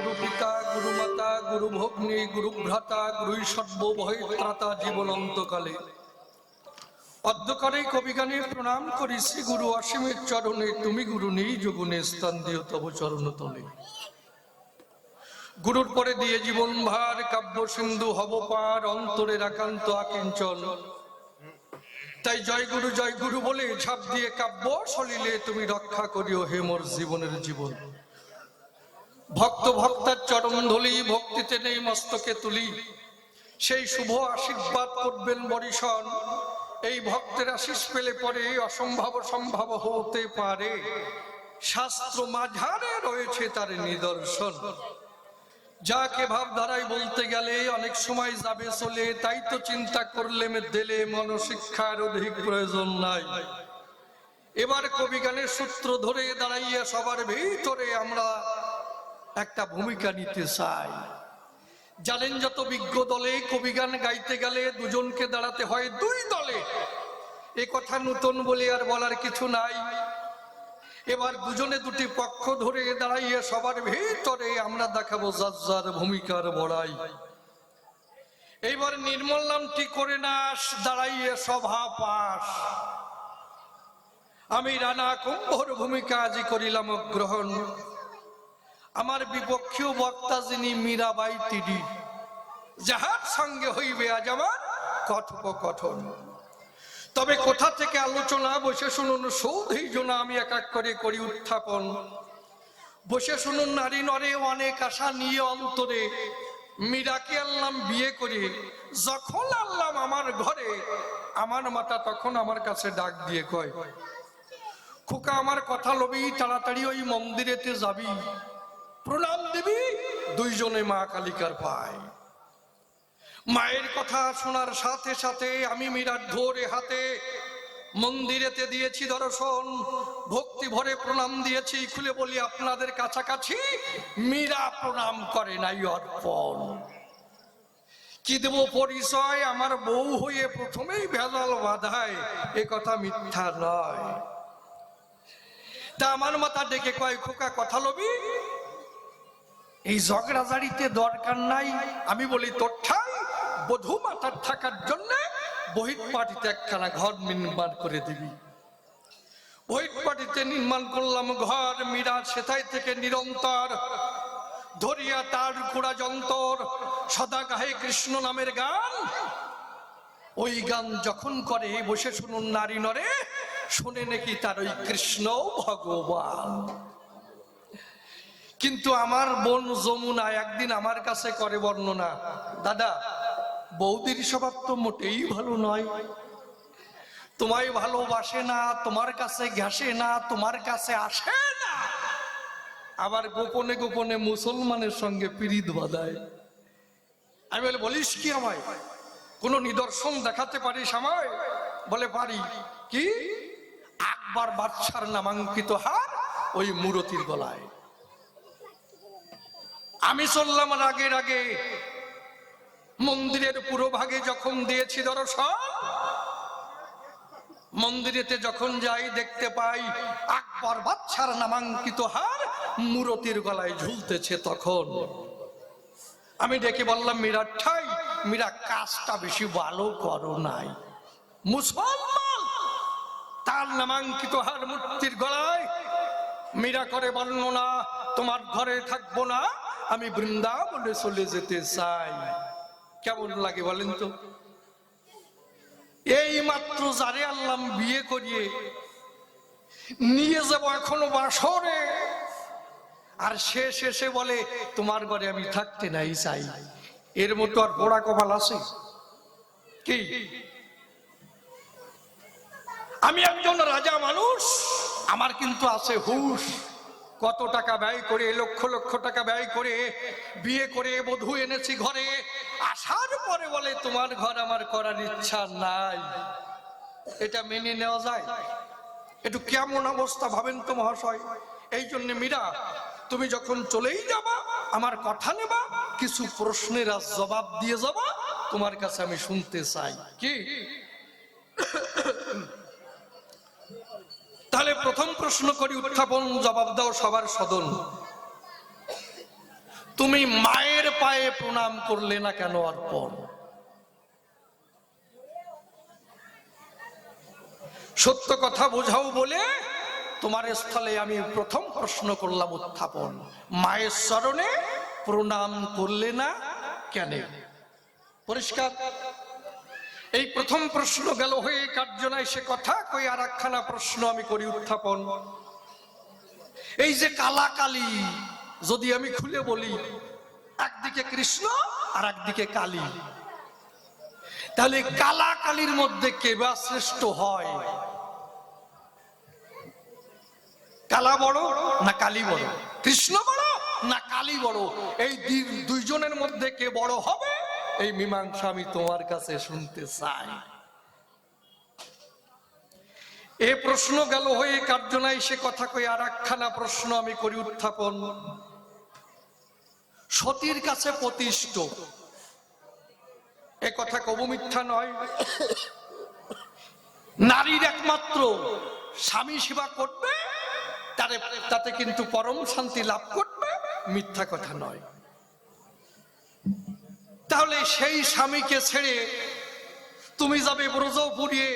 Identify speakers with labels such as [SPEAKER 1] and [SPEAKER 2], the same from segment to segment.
[SPEAKER 1] গুরু পিতা, গুরু মাতা, গুরু ভগ্নী, গুরু ভ্রাতা, গুরুই সর্বভয়ত্রাতা জীবন অন্তকালে অধ্যকারে কবিগানে প্রণাম করি শ্রী গুরু অসীমের চরণে, তুমি গুরু নেই যোগুনে স্থান দিও তব চরণ তলে। গুরুর পরে দিয়ে জীবন ভার, কাব্য সিন্ধু, হব পার, অন্তরের একান্ত আকিঞ্চন। তাই জয় গুরু জয় গুরু বলে ঝাঁপ দিয়ে কাব্য সলিলে তুমি রক্ষা করিও হে মোর জীবনের জীবন। ভক্ত ভক্তার চরম ধলি, ভক্তিতে নেই মস্তকে তুলি। সেই শুভ আশীর্বাদ করবেন বরিশন। এই ভক্তের আশিস পেলে পরে অসম্ভব সম্ভব হতে পারে। শাস্ত্র মাঝারে রয়েছে তার নিদর্শন। যাকে ভাবধারায় বলতে গেলে অনেক সময় যাবে চলে, তাই তো চিন্তা করলে দিলে মনশিক্ষার অধিক প্রয়োজন নাই। এবার কবিগানের সূত্র ধরে দাঁড়াইয়া সবার ভিতরে আমরা একটা ভূমিকা নিতে চাই। জানেন, যত বিজ্ঞ দলে কবিগান গাইতে গেলে দুজনকে দাঁড়াতে হয় দুই দলে। এ কথা নতুন বলে আর বলার কিছু নাই। এবার দুজনে দুটি পক্ষ ধরে দাঁড়াইয়ে সবার ভিতরে আমরা দেখাবো যার ভূমিকার বড়াই। এইবার নির্মল নামটি করে নাস দাঁড়াইয়ে সভা পাশ। আমি রানা কুম্ভর ভূমিকা আজি করিলাম গ্রহণ। আমার বিপক্ষীয় বক্তা যিনি মীরাবাই তিডি, যাহার সঙ্গে হইবে আজ আমার কথোপকথন। তবে কোথা থেকে আলোচনা, বসে শুনুন, সৌধেই জন্য আমি এক এক করে করি উত্থাপন। বসে শুনুন, নারী নরে অনেক আশা নিয়ে অন্তরে। মীরাকে আনলাম বিয়ে করে, যখন আনলাম আমার ঘরে, আমার মাতা তখন আমার কাছে ডাক দিয়ে কয়, খোকা, আমার কথা লবি, তাড়াতাড়ি ওই মন্দিরেতে যাবি। প্রণাম দিবি, দুইজনে মা কালিকার পায় মায়ের কথা শোনার সাথে সাথে আমি মীরার ধরে হাতে মন্দিরেতে দিয়েছি দর্শন, ভক্তি ভরে প্রণাম দিয়েছি, খুলে বলি, আপনাদের কাছাকাছি মীরা প্রণাম করে নাই অর্পণ। কি দেব পরিচয়? আমার বউ হয়ে প্রথমেই ভেজাল বাধায়, এ কথা মিথ্যা নয়। তা আমার মাথা ডেকে কয়, খোকা, কথা লবি? এই ঝগড়াঝাড়িতে দরকার নাই। আমি বলি, তোর ঠাই, বধূ মাতার থাকার জন্য বহির পাটিতে একখানা ঘর নির্মাণ করে দিবি। বহির পাটিতে নির্মাণ করলাম ঘর, মীরা সেথাই থেকে নিরন্তর, ধরিয়া তার গোড়া যন্তর, সদা গাহে কৃষ্ণ নামের গান। ওই গান যখন করে, বসে শুনুন নারী নরে, শুনে নাকি তার ওই কৃষ্ণ ভগবান। কিন্তু আমার বোন যমুনা একদিন আমার কাছে করে বর্ণনা, দাদা, বৌদির স্বভাব তো মোটেই ভালো নয়। তোমায় ভালোবাসে না, তোমার কাছে ঘেসে না, তোমার কাছে আসে না। আবার গোপনে গোপনে মুসলমানের সঙ্গে পিরিত বাঁধায়। আমি বলে, বলিস কি আমায়? কোন নিদর্শন দেখাতে পারিস আমায়? বলে, পারি। কি? আকবর বাদশার নামাঙ্কিত হার ওই মূরতির গলায়। আমি চললাম রাগে রাগে মন্দিরের পুরো ভাগে যখন দিয়েছি দর্শন, মন্দিরেতে যখন যাই দেখতে পাই আকবর বাচ্চার নামাঙ্কিত হার মূরতির গলায় ঝুলতেছে তখন। আমি ডেকে বললাম, মীরা ঠাই, মীরা কাজটা বেশি ভালো করো নাই। মুসলমান, তার নামাঙ্কিত হার মূর্তির গলায় মীরা করে বর্ণনা তোমার ঘরে থাকব না। আমি বৃন্দাবনে চলে যেতে চাই। কেমন লাগে বলেন তো? এই মাত্র যারে আল্লাম বিয়ে করিয়ে নিয়ে যাব এখনও বাসরে। আর শেষ এসে বলে, তোমার ঘরে আমি থাকতে নাই চাই। এর মতো আর পোড়া কপাল আছে? কি? আমি একজন রাজা মানুষ, আমার কিন্তু আছে হুশ। কত টাকা ব্যয় করে, লক্ষ লক্ষ টাকা ব্যয় করে বিয়ে করে, বধূ এনেছি ঘরে। আসার পরে বলে, তোমার ঘর আমার করার ইচ্ছা নাই। এটা মেনে নেওয়া যায়? একটু কেমন অবস্থা ভাবেন তো মহাশয়। এই জন্য মীরা, তুমি যখন চলেই যাবা, আমার কথা নেবা, কিছু প্রশ্নের জবাব দিয়ে যাবা, তোমার কাছে আমি শুনতে চাই। কি? তাহলে প্রথম প্রশ্ন করি, উত্থাপন জবাব দাও সবার সদন। তুমি মায়ের পায়ে প্রণাম করলে না কেন অর্পণ? সত্য কথা বোঝাও বলে তোমার স্থলে আমি প্রথম প্রশ্ন করলাম উত্থাপন। মায়ের স্মরণে প্রণাম করলে না কেন? পরিষ্কার? এই প্রথম প্রশ্ন গেল হয়ে কার্যনায় সে কথা? কই আর একখানা প্রশ্ন আমি করি উত্থাপন। এই যে কালা কালী, যদি আমি খুলে বলি, একদিকে কৃষ্ণ আর একদিকে কালী। তাহলে কালা কালীর মধ্যে কে বা শ্রেষ্ঠ হয়? কালা বড় না কালী বড়? কৃষ্ণ বড় না কালী বড়? এই দুইজনের মধ্যে কে বড় হবে? এই মীমাংসা আমি তোমার কাছে শুনতে চাই। এ প্রশ্ন গেল হয়ে কার্যনাই সে কথা কই আর একখানা প্রশ্ন আমি করি উত্থাপন। সতীর কাছে প্রতিষ্ঠ। এ কথা কবু মিথ্যা নয়। নারীর একমাত্র স্বামী সেবা করবে তাতে কিন্তু পরম শান্তি লাভ করবে, মিথ্যা কথা নয়। তাহলে সেই স্বামীকে ছেড়ে তুমি যাবে ব্রজপুরিয়ে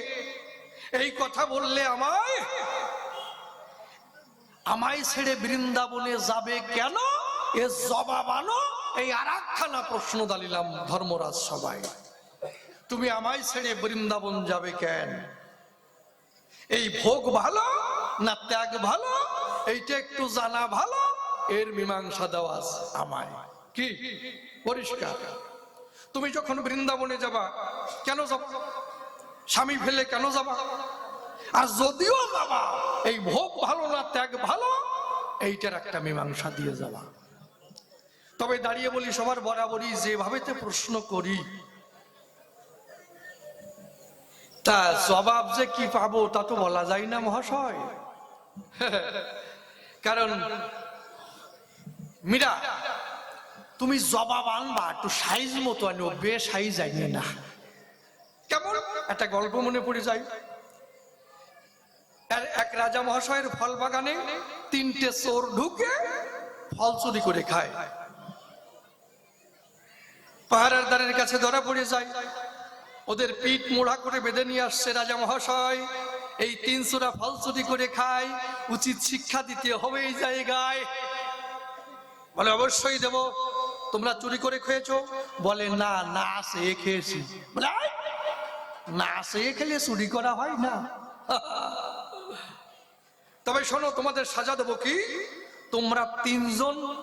[SPEAKER 1] এই কথা বললে আমায়? আমায় ছেড়ে বৃন্দাবনে যাবে কেন? এ জবাব আনো। এই আর একখানা প্রশ্ন দালিলাম ধর্মরাজ সবাই তুমি আমায় ছেড়ে বৃন্দাবন যাবে কেন? এই ভোগ ভালো না ত্যাগ ভালো? এইটা একটু জানা ভালো? এর মীমাংসা দেওয়া আমায়। কি? পরিষ্কার। তুমি যখন বৃন্দাবনে যাবা, কেন যাবা? স্বামী ফেলে কেন যাবা? আর যদিও যাবা, এই ভোগ ভালো না, ত্যাগ ভালো, এইটার একটা মীমাংসা দিয়ে যাবা। তবে দাঁড়িয়ে বলি, সবার বরাবরই যেভাবেতে প্রশ্ন করি, তা জবাব যে কি পাবো তা তো বলা যায় না, মহাশয়। কারণ, মীরা তুমি জবাব আনবা, একটু সাইজ মতো আনো বে সাইজ আইনে না। কেমন? একটা গল্প মনে পড়ে যায়। এক- রাজা মহাশয়ের ফল বাগানে তিনটে চোর ঢুকে ফল চুরি করে খায়। পাহাড়ের দ্বারের কাছে ধরা পড়ে যায়। ওদের পিঠ মোড়া করে বেঁধে নিয়ে আসছে রাজা মহাশয়। এই তিন চোরা ফল চুরি করে খায়, উচিত শিক্ষা দিতে হবে এই জায়গায়। বলে, অবশ্যই দেব। তোমরা চুরি করে খেয়েছো? বলে, না না, সে খেয়েছি। না, সে খেলে চুরি করা হয় না। তবে শোনো, তোমাদের সাজা দেবো কি? তোমরা তিনজন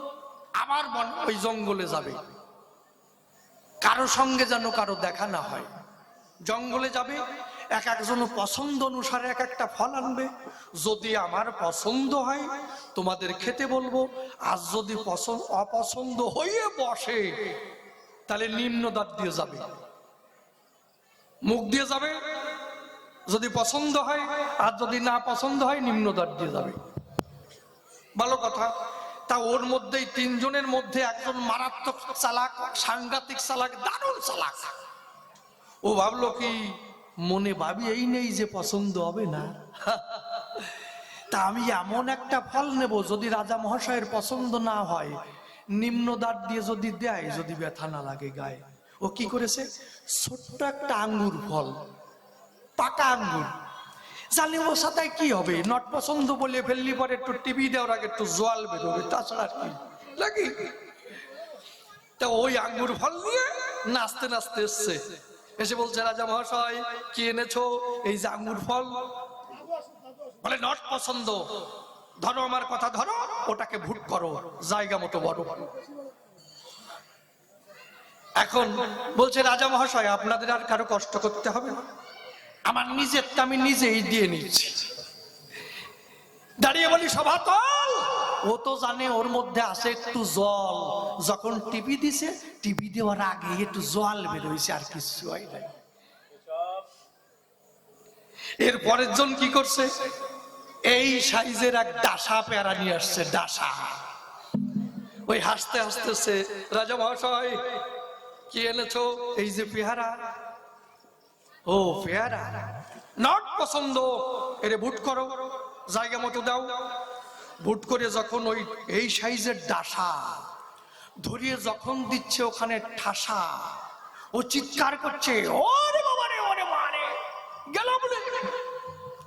[SPEAKER 1] আবার ওই জঙ্গলে যাবে। কারও সঙ্গে যেন কারও দেখা না হয়। জঙ্গলে যাবে এক একজন পছন্দ অনুসারে এক একটা ফল আনবে। যদি আমার পছন্দ হয়, তোমাদের খেতে বলব, আর যদি পছন্দ অপছন্দ হয়ে বসে, তাহলে নিম্ন দাঁত দিয়ে যাবে। মুখ দিয়ে যাবে, যদি পছন্দ হয়, আর যদি না পছন্দ হয়, নিম্ন দাঁত দিয়ে যাবে। ভালো কথা। তা ওর মধ্যেই তিনজনের মধ্যে একজন মারাত্মক চালাক, সাংঘাতিক চালাক, দারুণ চালাক। ও ভাবলো কি মনে ভাবি, এই নেই যে পছন্দ হবে না। তা আমি এমন একটা ফল নেব যদি রাজা মহাশয়ের পছন্দ না হয়। নিম্ন দাঁত দিয়ে যদি দেয়, যদি ব্যথা না লাগে গায়ে। ও কি করেছে? ছোট্ট একটা আঙ্গুর ফল, পাকা আঙ্গুর। জানি ওর সাথে কি হবে, নট পছন্দ বলে ফেললি পরে একটু টিভি দেওয়ার আগে একটু জল বেরোবে তাছাড়া কি। নাকি? তা ওই আঙ্গুর ফল নিয়ে নাচতে নাচতে এসছে। এসে বলছে, রাজা মহাশয়, কি এনেছো? এই যে আঙ্গুর ফল। বলে, নট পছন্দ। ধরো আমার কথা, ধরো, ওটাকে ভুট করো, জায়গা মতো বড়। এখন বলছে, রাজা মহাশয়, আপনাদের আর কারও কষ্ট করতে হবে আমার নিজেরটা আমি নিজেই দিয়ে নিচ্ছি। দাঁড়িয়ে বলি সভাতল ও তো জানে ওর মধ্যে আছে একটু জল। যখন টিভি দিছে, টিভি দেওয়ার আগে একটু জল বেরোইছে আর কিছু হয় নাই। এর পরের জন কি করছে? এই সাইজের এক ডাসা পেয়ারা নিয়ে আসছে, ডাসা। ওই হাসতে হাসতেছে, রাজা মহাশয়, কি এনেছো এই যে পেয়ারা? ও, পেয়ারা? নট পছন্দ। এরে বুট করো, জায়গা মতো দাও। বুট করে যখন ওই এই সাইজের ডাসা ধরিয়ে যখন দিচ্ছে ওখানে ঠাসা, ও চিৎকার করছে, ওরে বাবা রে, ওরে মারে গেল বলে।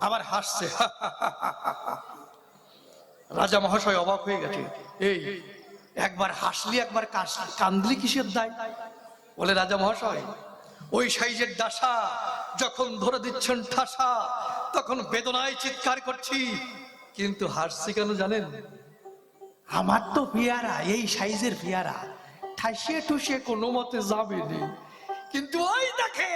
[SPEAKER 1] আবার হাসছে রাজা মহাশয় অবাক হয়ে গেছে, এই, একবার হাসলি, একবার কান্দলি কিসের দায়? বলে, রাজা মহাশয়, ওই সাইজের ডাসা যখন ধরে দিচ্ছেন ঠাসা, তখন বেদনায় চিৎকার করছি কিন্তু হাসছি কেন জানেন? আমার তো পেয়ারা এই সাইজের পেয়ারা। ঠাসিয়ে ঠুসিয়ে কোনো মতে যাবে কিন্তু ওই দেখে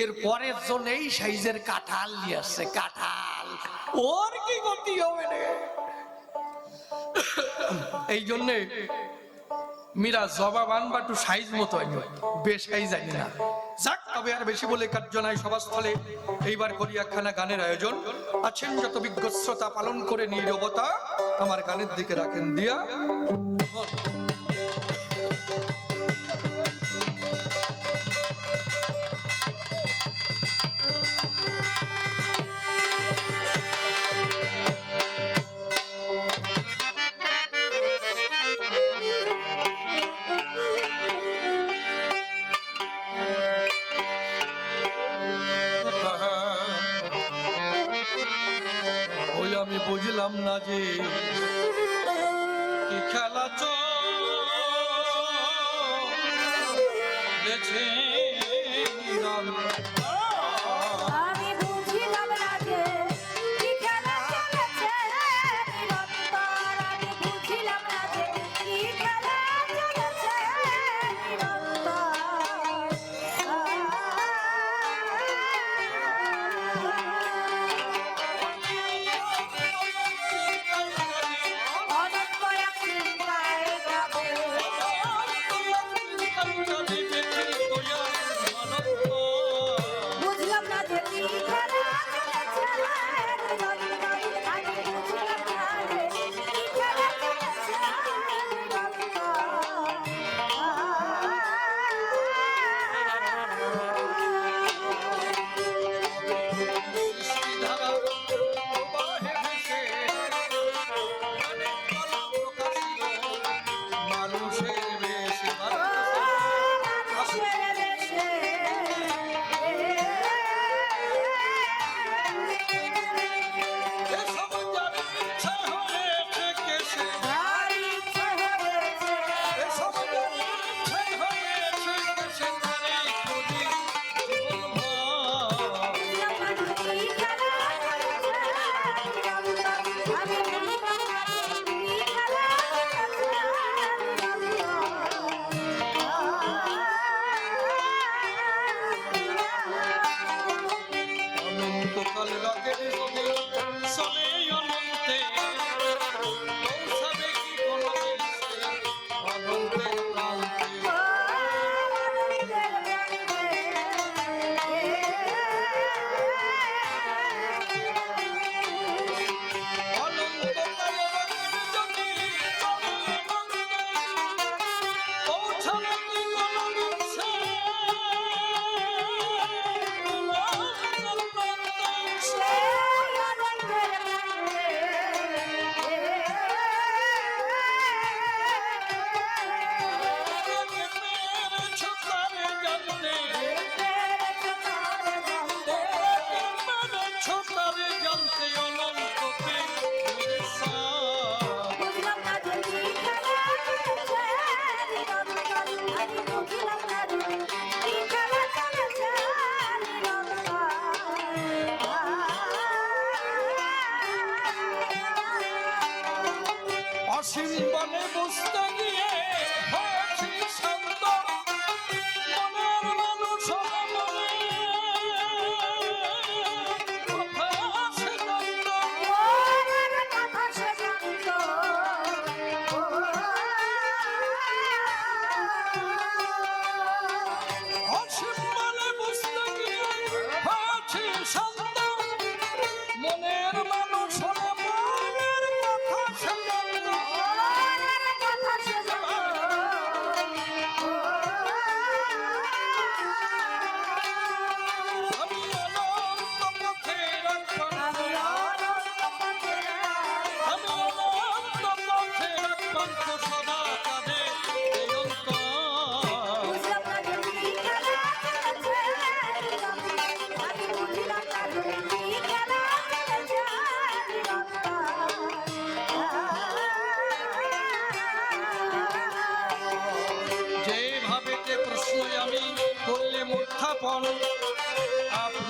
[SPEAKER 1] এর পরের জন এই সাইজের কাঁঠাল নিয়ে আসছে কাঁঠাল। ওর কি গতি হবে এই জন্যে মীরা জবাব আনবা একটু সাইজ মতো বেশাই জানি না। যাক, তবে আর বেশি বলে কার্য নাই সভাস্থলে। এইবার করি একখানা গানের আয়োজন। আছেন যত বিজ্ঞতা পালন করে নীরবতা, আমার গানের দিকে রাখেন দিয়া।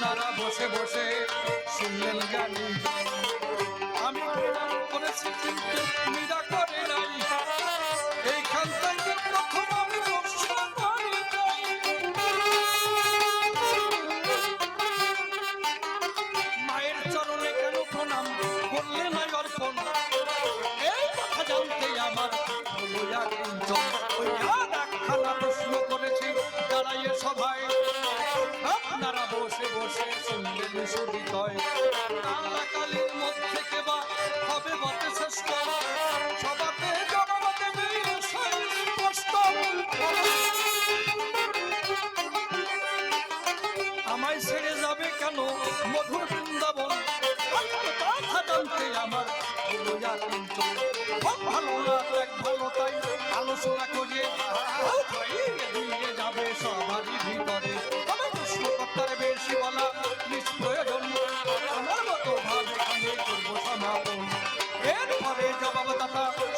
[SPEAKER 1] আপনারা বসে বসে শুনলেন গান। আমি করেছি কিন্তু মীরা বসে বসে শুনলেন সুবিধয় কালাকালির মধ্যে কেবা হবে বটে শ্রেষ্ঠ। সবাতে স্পষ্ট। আমায় ছেড়ে যাবে কেন মধুর বৃন্দাবন? জানতে আমার ভালো রাত এক ভালো তাই আলোচনা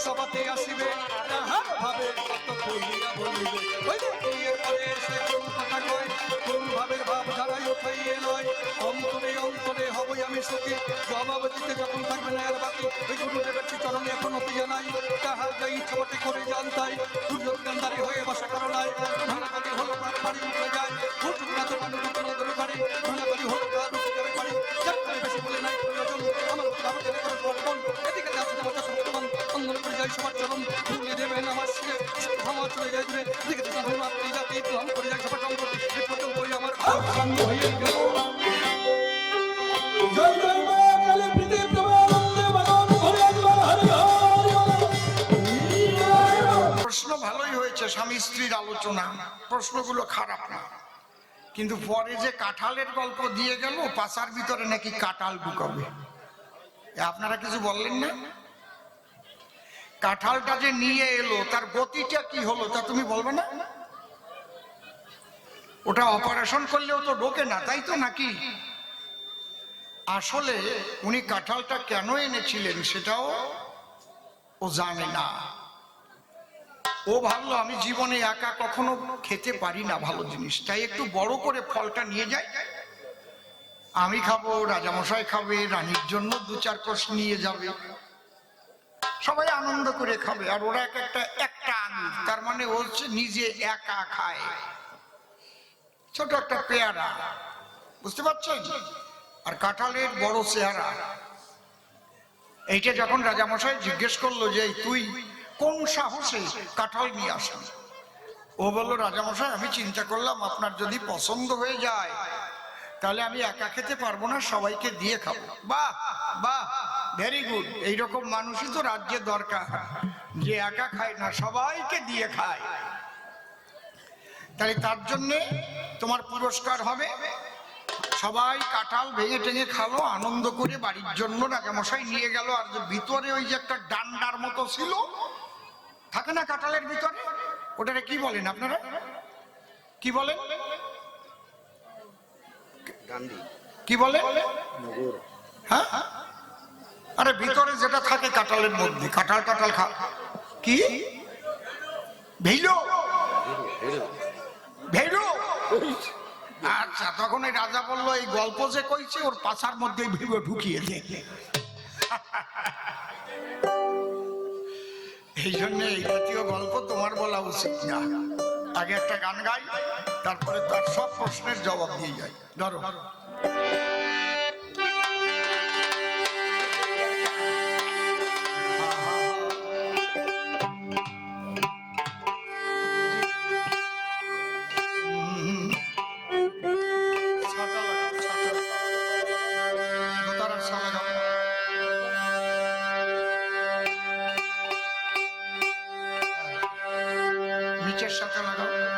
[SPEAKER 1] সবাতে আসিবে তাহার ভাবে কত বলিয়া বলিবে। ওই যে এরপরে সে কোন কথা কয়, কোন ভাবের ভাব ধারাই উঠাইয়ে লয়। অন্তরে অন্তরে আমি সুখী জবাব দিতে যখন থাকবে না আর বাকি, ওই গুরুদেবের চরণে এখন অতি জানাই তাহার যাই ছোটে করে জানতাই
[SPEAKER 2] কিন্তু পরে যে কাঁঠালের গল্প দিয়ে ভিতরে নাকি কাঁঠাল আপনারা কিছু বললেন না? কাঁঠালটা যে নিয়ে এলো, তার গতিটা কি হলো তা তুমি বলবে না? ওটা অপারেশন করলেও তো ঢোকে না, তাই তো নাকি? আসলে উনি কাঁঠালটা কেন এনেছিলেন সেটাও ও জানে না। ও ভাবলো, আমি জীবনে একা কখনো খেতে পারি না ভালো জিনিস, তাই একটু বড় করে ফলটা নিয়ে যাই। আমি খাব, রাজামশাই খাবে, রানীর জন্য দু চার কোষ নিয়ে যাবে। সবাই আনন্দ করে খাবে, আর ওরা এক একটা একটা আঙুর, তার মানে ও হচ্ছে নিজে একা খায়। ছোট একটা পেয়ারা। বুঝতে পারছেন? আর কাঁঠালের বড় চেহারা। এইটা যখন রাজামশাই জিজ্ঞেস করল যে তুই কোন সাহসে কাঁঠাল নিয়ে আসেন ও বলল, রাজামশাই, আমি চিন্তা করলাম আপনার যদি পছন্দ হয়ে যায়, তাহলে আমি একা খেতে পারব না, সবাইকে দিয়ে খাব। বাহ বাহ ভেরি গুড এইরকম মানুষই তো রাজ্যে দরকার। যে একা খায় না, সবাইকে দিয়ে খায়। তাই তার জন্যে তোমার পুরস্কার হবে। সবাই কাঁঠাল ভেঙে টেঙে খালো আনন্দ করে বাড়ির জন্য রাজামশাই নিয়ে গেল। আর যে ভিতরে ওই যে একটা ডান্ডার মতো ছিল থাকে না কাঁঠালের ভিতরে? ওটারে কি বলেন আপনারা? কি বলেন? কি বলে? হ্যাঁ? আরে ভিতরে যেটা থাকে কাঁঠালের মধ্যে কাঁঠাল টাঠাল খা কি? ভেইলো? ভেইলো আচ্ছা তখন এই রাজা বলল, এই গল্প যে কইছে, ওর পাছার মধ্যে ভিড়ে ঢুকিয়ে দে। এই জন্য এই জাতীয় গল্প তোমার বলা উচিত না। আগে একটা গান গাই, তারপরে তার সব প্রশ্নের জবাব দিয়ে যাই। ধরো। নিচের সাথে লাগাও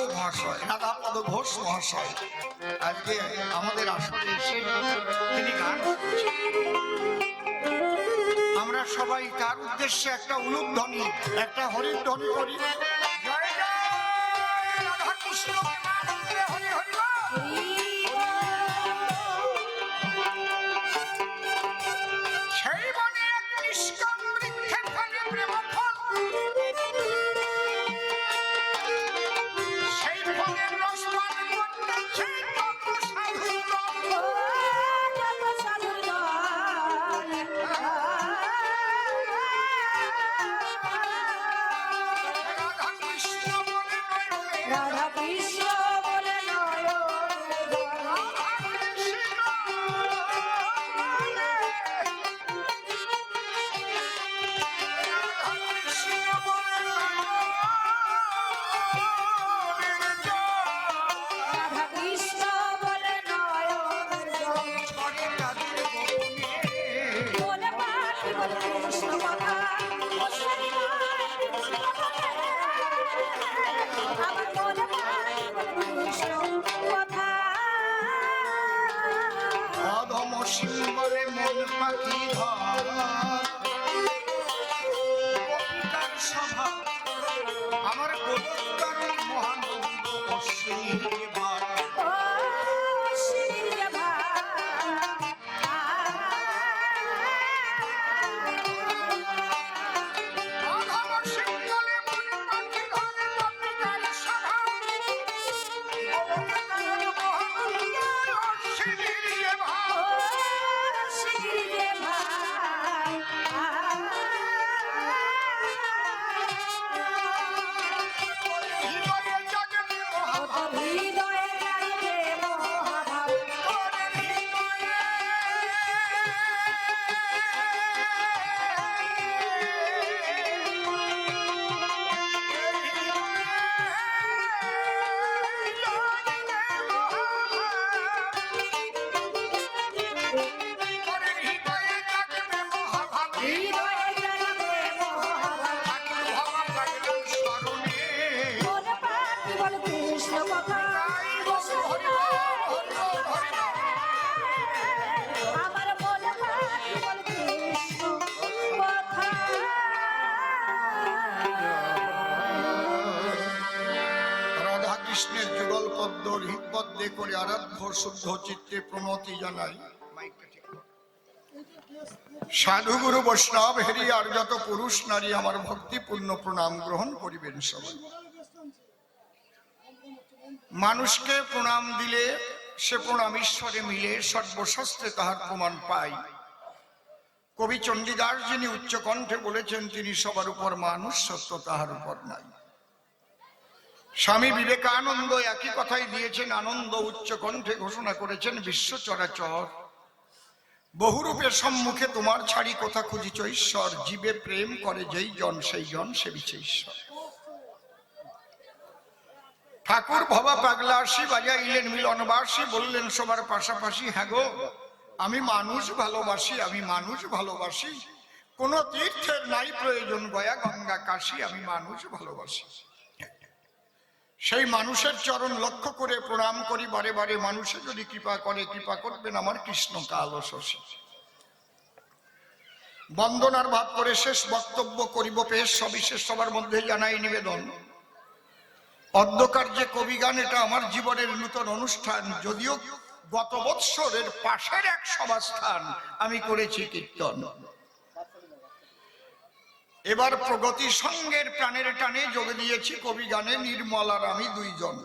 [SPEAKER 2] ঘোষ মহাশয় রাধাপদ ঘোষ মহাশয়। আজকে আমাদের আসরে এসে তিনি গান আমরা সবাই তার উদ্দেশ্যে একটা উলুক ধ্বনি একটা হরিণ ধ্বনি করি। সুন্দর হিব্বদ্ধে করে আরাধ্য শুদ্ধ চিত্তে প্রণতি জানাই। সাধু গুরু বৈষ্ণব, হেরি আর যত পুরুষ নারী, আমার ভক্তিপূর্ণ প্রণাম গ্রহণ করিবেন সবাই। মানুষকে প্রণাম দিলে, সে প্রণাম ঈশ্বরে মিলে, সর্বশাস্ত্রে তাহার প্রমাণ পাই। কবি চণ্ডীদাস যিনি উচ্চকণ্ঠে বলেছেন, তিনি সবার উপর মানুষ সত্য, তাহার উপর নাই। স্বামী বিবেকানন্দ একই কথাই দিয়েছেন, আনন্দ উচ্চ কণ্ঠে ঘোষণা করেছেন, বিশ্ব চরাচর। বহুরূপের সম্মুখে তোমার ছাড়ি কথা খুঁজিছ, ঈশ্বর, জীবে প্রেম করে যেই জন, সেই জন সেবিছে ঈশ্বর। ঠাকুর ভবা পাগলাসী বাজাইলেন মিলনবাসী, বললেন সবার পাশাপাশি হ্যাঁ গো, আমি মানুষ ভালোবাসি, আমি মানুষ ভালোবাসি। কোন তীর্থের নাই প্রয়োজন, গয়া গঙ্গা কাশী, আমি মানুষ ভালোবাসি। সেই মানুষের চরণ লক্ষ্য করে প্রণাম করি, বারে বারে মানুষে যদি কৃপা করে, কৃপা করবেন আমার কৃষ্ণ কাল শশী। বন্দনার ভাব করে শেষ বক্তব্য করিব পেশ সবিশেষ সবার মধ্যে জানাই নিবেদন। অন্ধকার যে কবিগান, এটা আমার জীবনের নূতন অনুষ্ঠান, যদিও গত বৎসরের পাশের এক সভাস্থান আমি করেছি কীর্তন। এবার প্রগতি সঙ্গের প্রাণের টানে যোগ দিয়েছি কবি গানে নির্মলার আমি দুইজন।